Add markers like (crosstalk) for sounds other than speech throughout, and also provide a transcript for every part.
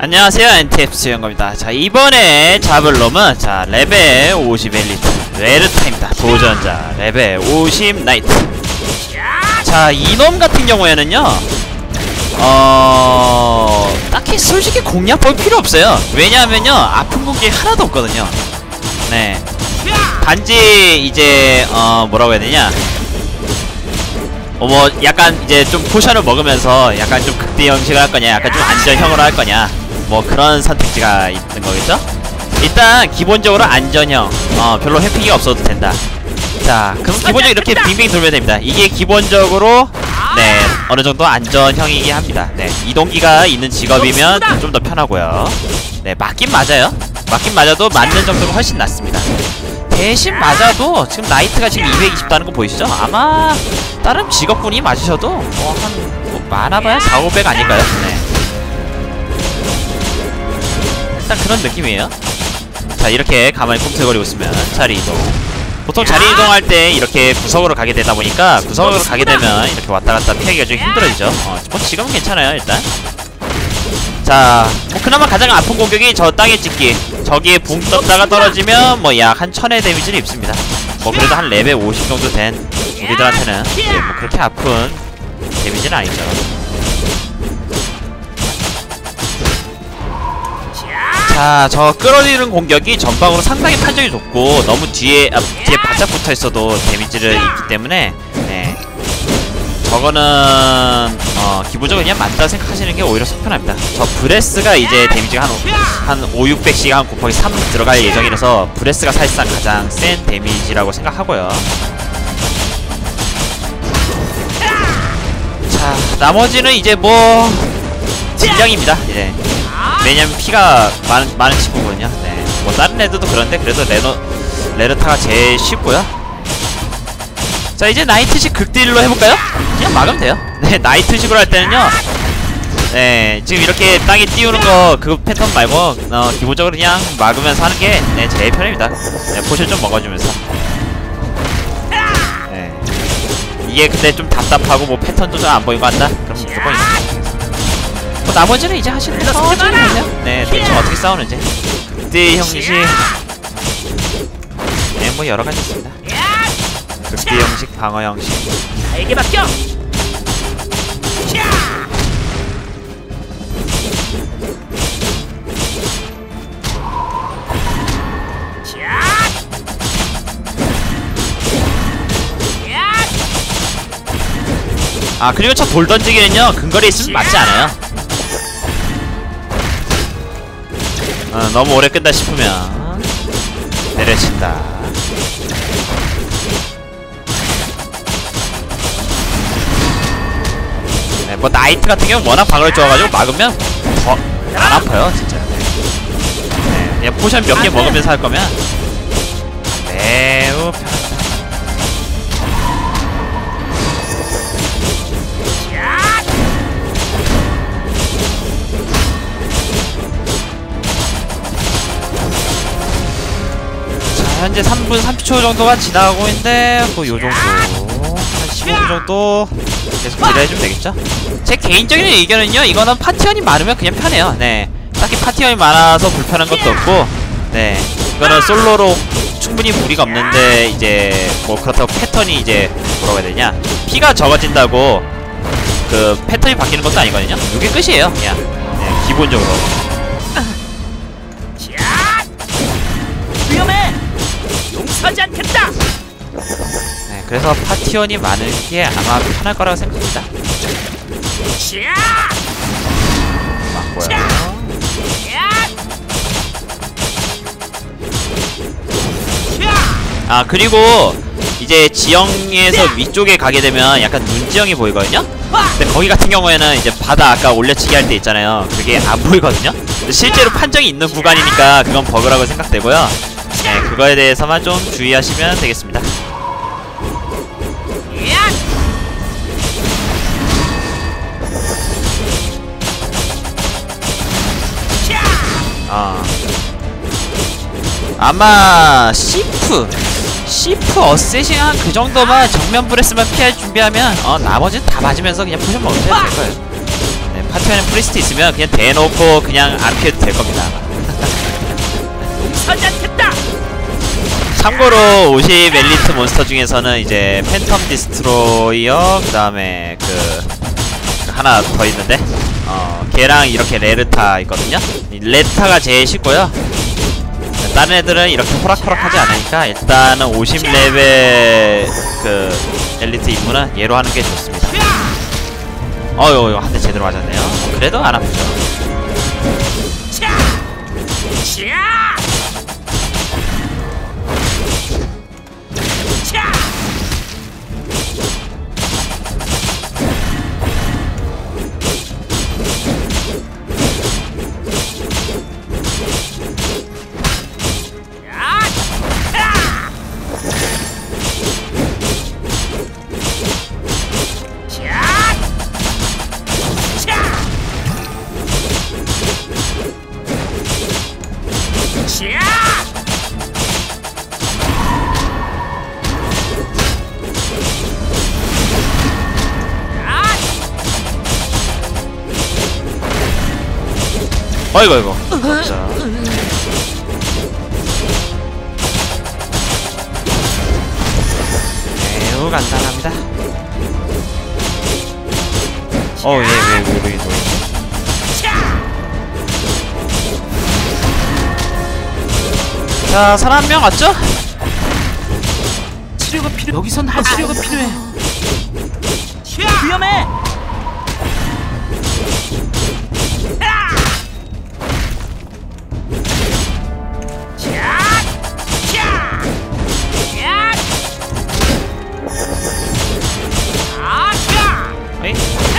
안녕하세요 NTF 영겁니다. 자 이번에 잡을 놈은 자 레벨 50 엘리트 레르타입니다. 도전자 레벨 50 나이트. 자 이놈 같은 경우에는요 어... 딱히 솔직히 공략 볼 필요 없어요. 왜냐하면요 아픈 공격이 하나도 없거든요. 네. 단지 이제 어 뭐라고 해야 되냐. 어뭐 약간 이제 좀 포션을 먹으면서 약간 좀 극대 형식을 할 거냐 약간 좀 안전형으로 할 거냐 뭐 그런 선택지가 있는 거겠죠? 일단 기본적으로 안전형. 어 별로 회피가 없어도 된다. 자 그럼 기본적으로 이렇게 빙빙 돌면 됩니다. 이게 기본적으로 네 어느 정도 안전형이긴 합니다. 네 이동기가 있는 직업이면 좀 더 편하고요. 네 맞긴 맞아요. 맞긴 맞아도 맞는 정도가 훨씬 낫습니다. 대신 맞아도 지금 나이트가 지금 220다는 거 보이시죠? 아마 다른 직업분이 맞으셔도 뭐한 뭐 많아봐야 4, 500 아닐까요? 네. 일단 그런 느낌이에요. 자 이렇게 가만히 꿈틀거리고 있으면 자리 이동. 보통 자리 이동할 때 이렇게 구석으로 가게 되다 보니까 구석으로 가게 되면 이렇게 왔다 갔다 피하기가 좀 힘들어지죠. 어, 뭐 지금은 괜찮아요 일단. 자, 뭐 그나마 가장 아픈 공격이 저 땅에 찍기. 저기에 붕 떴다가 떨어지면 뭐 약 한 천의 데미지를 입습니다. 뭐 그래도 한 레벨 50 정도 된 우리들한테는 예, 뭐 그렇게 아픈 데미지는 아니죠. 자, 저 끌어들이는 공격이 전방으로 상당히 판정이 좋고 너무 뒤에 아, 뒤에 바짝 붙어 있어도 데미지를 입기 때문에 네. 저거는 어, 기본적으로 그냥 맞다 생각하시는 게 오히려 속 편합니다. 저 브레스가 이제 데미지가 한, 오- 한 5, 600씩 한 곱하기 3 들어갈 예정이라서 브레스가 사실상 가장 센 데미지라고 생각하고요. 자, 나머지는 이제 뭐 질량입니다. 이제 왜냐면 피가 많은 많은 친구거든요. 네. 뭐 다른 애들도 그런데 그래도 레노 레르타가 제일 쉽고요. 자 이제 나이트식 극딜로 해볼까요? 그냥 막으면 돼요. (laughs) 네 나이트식으로 할 때는요. 네 지금 이렇게 땅에 띄우는 거 그 패턴 말고 어, 기본적으로 그냥 막으면서 하는 게 네, 제일 편합니다. 네, 포션 좀 먹어주면서. 네. 이게 근데 좀 답답하고 뭐 패턴 조정 안 보이고 한다? 그럼 무조건. 뭐 나머지는 이제 하시는 싸워주면 네, 대충 어떻게 싸우는지. 극딜 형식. 네, 뭐 여러 가지 있습니다. 극딜 형식, 방어 형식. 나에게 맡겨. 아 그리고 저 돌 던지기는요 근거리 있으면 맞지 않아요. 어, 너무 오래 끈다 싶으면 내려친다. 네, 뭐 나이트 같은 경우 워낙 방어를 좋아가지고 막으면 더 안 아파요 진짜. 네, 그냥 포션 몇 개 먹으면서 할 거면 매우 편합니다. 현재 3분 30초 정도가 지나고 있는데 뭐 요정도. 한 15분 정도 계속 기다려주면 되겠죠? 제 개인적인 의견은요 이거는 파티원이 많으면 그냥 편해요. 네. 딱히 파티원이 많아서 불편한 것도 없고 네. 이거는 솔로로 충분히 무리가 없는데 이제 뭐 그렇다고 패턴이 이제 뭐라고 해야 되냐? 피가 적어진다고 그 패턴이 바뀌는 것도 아니거든요. 이게 끝이에요 그냥. 네 기본적으로 용서하지 않겠다. 네 그래서 파티원이 많은 게 아마 편할 거라고 생각합니다. 자, 맞고요. 아 그리고 이제 지형에서 위쪽에 가게 되면 약간 눈지형이 보이거든요? 근데 거기 같은 경우에는 이제 바다 아까 올려치기 할 때 있잖아요. 그게 안 보이거든요? 근데 실제로 판정이 있는 구간이니까 그건 버그라고 생각되고요 네 그거에 대해서만 좀 주의하시면 되겠습니다. 아. 아마 시프 시프 어쌔신 한 그 정도만 정면 브레스만 피할 준비하면 어 나머지는 다 맞으면서 그냥 포션 먹으면 될 거예요. 네 하트에는 프리스트 있으면 그냥 대놓고 그냥 안 피해도 될 겁니다. 참고로 50 엘리트 몬스터 중에서는 이제 팬텀 디스트로이어 그 다음에 그, 그 하나 더 있는데 어 걔랑 이렇게 레르타 있거든요. 이 레르타가 제일 쉽고요. 다른 애들은 이렇게 호락호락하지 않으니까 일단은 50레벨 그 엘리트 임무는 얘로 하는 게 좋습니다. 어휴 한대 제대로 맞았네요. 어, 그래도 안 아프죠 어이구 어이구 자 매우 간단합니다 어얘왜왜왜 왜, 차! 자 사람 한 명 왔죠? 치료가 필요. 여기선 할 치료가 필요해. 차! 위험해.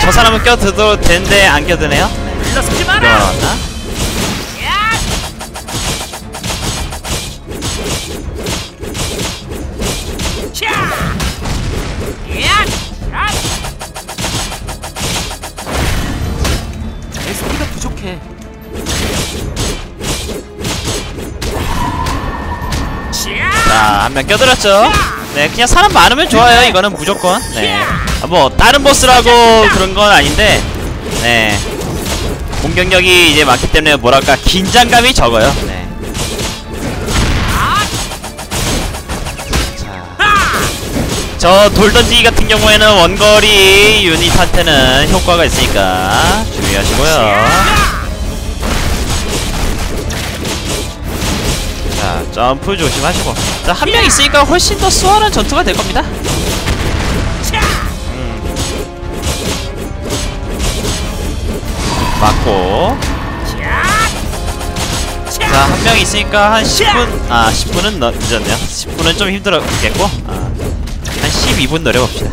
저 사람은 껴들어도 되는데 안 껴드네요 물러서지 이거 마라. 부족해. 차! 자한 명 껴들었죠 네 그냥 사람 많으면 좋아요. 이거는 무조건. 네뭐 다른 보스라고 그런 건 아닌데 네. 공격력이 이제 많기 때문에 뭐랄까 긴장감이 적어요. 네. 아! 자, 저 돌던지기 같은 경우에는 원거리 유닛한테는 효과가 있으니까 주의하시고요. 점프 조심하시고. 자, 한명 있으니까 훨씬 더 수월한 전투가 될 겁니다. 차! 맞고. 차! 자, 한 명 있으니까 한 10분, 아, 10분은 늦, 늦었네요. 10분은 좀 힘들었겠고, 아, 한 12분 노려봅시다.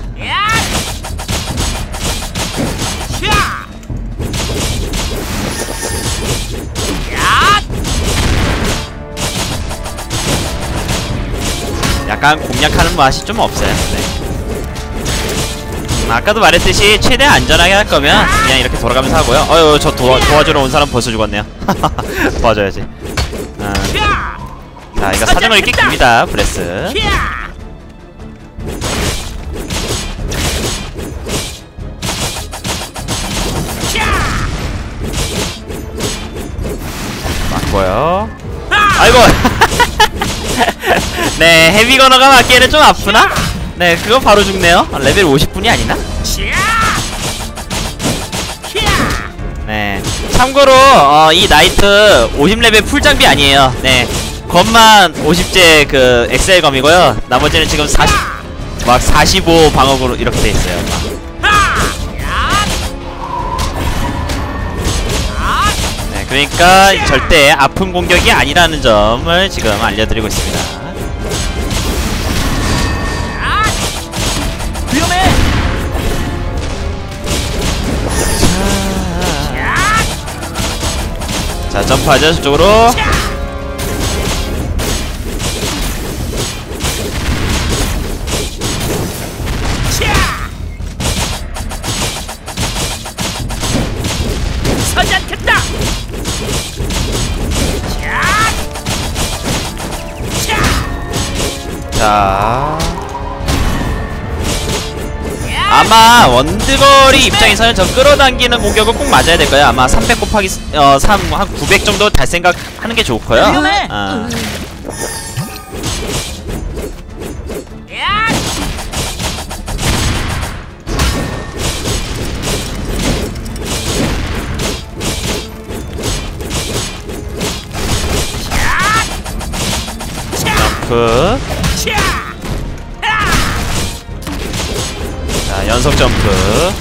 약간 공략하는 맛이 좀 없어요. 네. 음, 아까도 말했듯이 최대한 안전하게 할 거면 그냥 이렇게 돌아가면서 하고요. 어유 저 도와, 도와주러 온 사람 벌써 죽었네요. (laughs) 도와줘야지. 아, 차! 자 이거 사정을 읽기 깁니다. 브레스. 맞고요. 아! 아이고. (laughs) 네 헤비 건어가 맞기에는 좀 아프나? 네 그거 바로 죽네요. 아, 레벨 50분이 아니나? 네. 참고로 어, 이 나이트 50레벨 풀 장비 아니에요. 네. 검만 50제 그 엑셀 검이고요. 나머지는 지금 40, 막 45 방어구로 이렇게 돼 있어요. 막. 하! 야! 아! 네, 그러니까 절대 아픈 공격이 아니라는 점을 지금 알려드리고 있습니다. 자, 점프하죠, 저쪽으로. 자. 야! 아마 원드거리 입장에서는 저 끌어당기는 공격을 꼭 맞아야 될 거예요. 아마 300 곱하기 어, 3, 한 900 정도 달 생각하는 게 좋고요. 위험해. 아. 점프. 자, 연속 점프.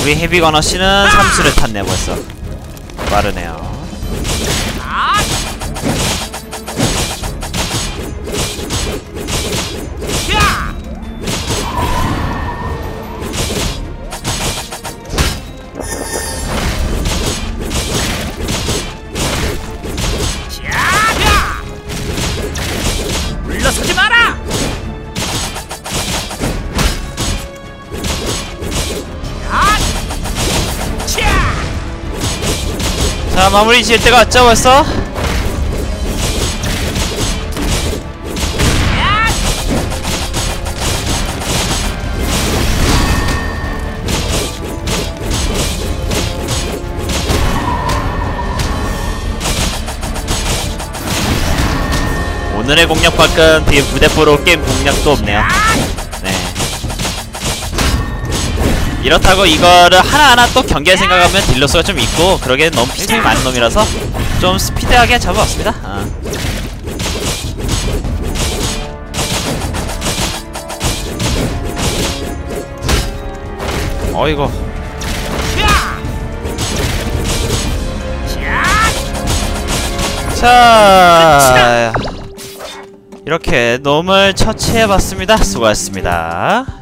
우리 헤비거너 씨는 삼수를 탔네 벌써. 빠르네요. 자, 마무리 지을 때가 왔죠 벌써? 야. 오늘의 공략 밖은 뒤에 무대포로 게임 공략도 없네요. 이렇다고 이거를 하나하나 또 경기할 생각하면 딜러스가 좀 있고 그러기엔 너무 피템이 많은 놈이라서 좀 스피드하게 잡아왔습니다. 아. 어이구 자 이렇게 놈을 처치해봤습니다. 수고하셨습니다.